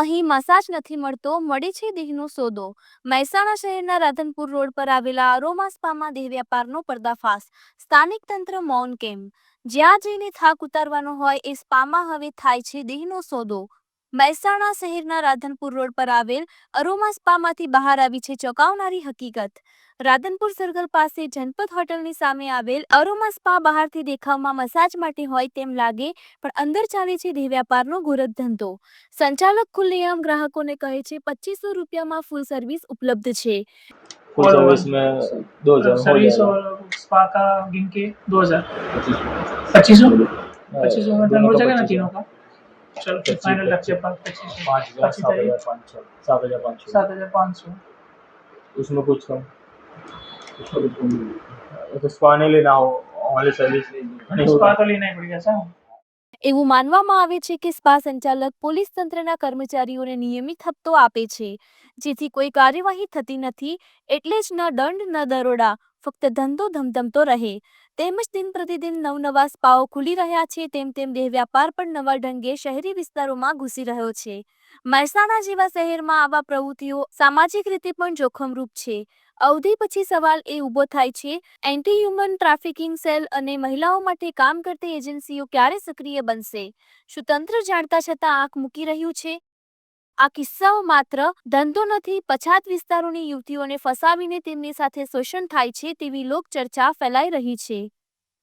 અહીં મસાજ નથી મળતો, મળે છે દેહનો સોદો. મહેસાણા શહેરના રાધનપુર રોડ પર આવેલા અરોમા સ્પામાં દેહ વ્યાપારનો પર્દાફાશ. સ્થાનિક તંત્ર મૌન કેમ જ્યાં જઈને થાક ઉતારવાનો હોય એ સ્પામાં હવે થાય છે દેહનો સોદો. મહેસાણા શહેરના રાધનપુર રોડ પર આવેલ અરોમા સ્પામાંથી બહાર આવી છે ચોંકાવનારી હકીકત રાધનપુર સર્કલ પાસે જનપદ હોટલની સામે આવેલ અરોમા સ્પા બહારથી દેખાવમાં મસાજ માટે હોય તેમ લાગે પણ અંદર ચાલે છે દેહ વ્યાપારનો ગોરખ ધંધો સંચાલક ખુલ્લેઆમ ગ્રાહકોને કહે છે પચીસો રૂપિયામાં ફૂલ સર્વિસ ઉપલબ્ધ છે फुल और सर्विस में दो हजार हो सर्विस जाएगा और स्पा का गिन के दो हजार पच्चीस पच्चीस सौ हाँ, पच्चीस सौ में डन दोनों हो का जाएगा ना 25 तीनों का चलो फिर पच्चीस फाइनल पच्चीस। रखते हैं पच्चीस सौ पाँच हजार पच्चीस सात तारीख हजार पाँच सौ सात हजार पाँच सौ सात हजार पाँच सौ उसमें कुछ कम उसमें कुछ कम नहीं। तो स्पा नहीं लेना हो हमारी सर्विस नहीं स्पा तो लेना ही पड़ेगा सर એવું માનવામાં આવે છે કે સ્પા સંચાલક પોલીસ તંત્રના કર્મચારીઓને નિયમિત હપ્તો આપે છે જેથી કોઈ કાર્યવાહી થતી નથી એટલે જ ન દંડ ન દરોડા ફક્ત ધંધો ધમધમતો રહે તેમજ દિન પ્રતિદિન નવનવા સ્પાઓ ખુલી રહ્યા છે. તેમ તેમ દેહ વ્યાપાર પણ નવા ઢંગે શહેરી વિસ્તારોમાં ઘૂસી રહ્યો છે. મહેસાણા જેવા શહેરમાં આવા પ્રવૃત્તિઓ સામાજિક રીતે પણ જોખમરૂપ છે. અવધિ પછી સવાલ એ ઊભો થાય છે એન્ટી હ્યુમન ટ્રાફિકિંગ સેલ અને મહિલાઓ માટે કામ કરતી એજન્સીઓ ક્યારે સક્રિય બનશે? શું તંત્ર જાણતા છતાં આંખ મૂકી રહ્યું છે? આ કિસ્સાઓ માત્ર ધંધો નથી, પછાત વિસ્તારોની યુવતીઓને ફસાવીને તેમની સાથે શોષણ થાય છે તેવી લોકચર્ચા ફેલાઈ રહી છે.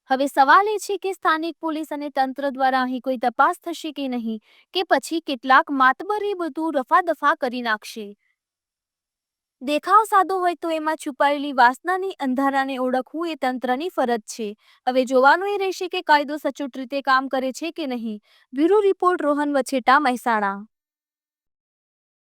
હવે સવાલ એ છે કે સ્થાનિક પોલીસ અને તંત્ર દ્વારા અહીં કોઈ તપાસ થશે કે નહીં, કે પછી કેટલાક માતબરે બધું રફાદફા કરી નાખશે? દેખાવ સાદો હોય તો એમાં છુપાયેલી વાસનાની અંધારાને ઓળખવું એ તંત્રની ફરજ છે. હવે જોવાનું એ રહેશે કે કાયદો સચોટ રીતે કામ કરે છે કે નહીં. Bureau report Rohan Vachheta Mehsana.